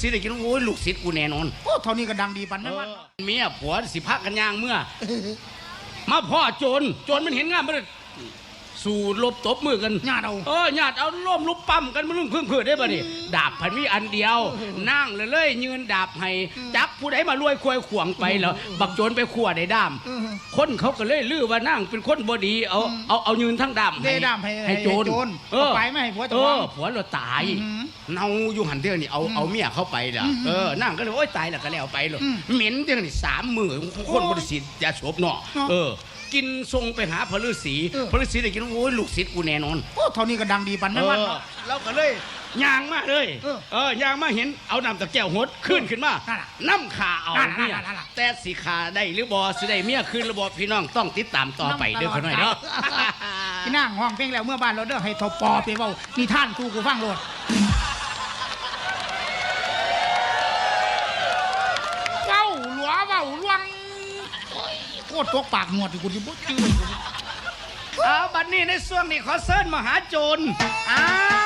สิได้กินโอ้ยลูกศิษย์กูแน่นอนโอ้เท่านี้ก็ดังดีปันนั้นว่าเมียผัวสิพักกันย่างเมื่อ มาพ่อโจรโจรมันเห็นงานมันเลย สู่ลบตบมือกันญาติเอาเออญาติเอาล่มลุบปั๊มกันมันเรื่องเพิ่งเพื่อได้ป่ะนี่ดาบพันมีอันเดียว นั่งเลยเลยยืนดาบให้จักผู้ใดมารวยควยขวางไปแล้วบักโจรไปขัวในด้ามอือฮึคนเขาก็เลยลือว่านั่งเป็นคนบดีเอาเอาเอายืนทั้งด้ามได้ด้ามให้ให้โจรเออไปไม่ให้ผัวเอเจะวาอผัวเราตายอือหือเนาอยู่หันเดียวนี่เอาเอาเมียเข้าไปล่ะอือหือเออนั่งก็เลยโอ้ยตายแล้วก็แล้วไปเลยอืมเหม็นจังนี่สามมือคนโอ้ยบริสิทธิ์ยาโฉบเนาะเนาะเออ กินทรงไปหาพระฤาษีเออ พระฤาษีได้กินโอ้ยลูกศิษย์กูแน่นอนโอ้เท่านี้ก็ดังดีปันนั้นว่าเออเราก็เลย ย่างมาเลยเออเออย่างมาเห็นเอาน้ำตะแก้วหดขึ้นขึ้นมานั่นน่ะน้ำขาเอานั่นน่ะเนี่ยนั่นน่ะนั่นน่ะแต่สีขาได้หรือบอสิได้เมียคืนหรือบอพี่น้องต้องติดตามต่อไปเด้อขน่อยเนาะที่นั่งห้องเพลงแล้วเมื่อบ้านเราเด้อให้ทบปอไปเว้านิทานกูกูฟังโลดเว้าหลัวเว้าลวงโอ้ย โคตรตกปากหนวดอยู่กูที่บ่จื้อเอาบัดนี้ในช่วงนี้ขอเซิร์นมหาโจรอ้าว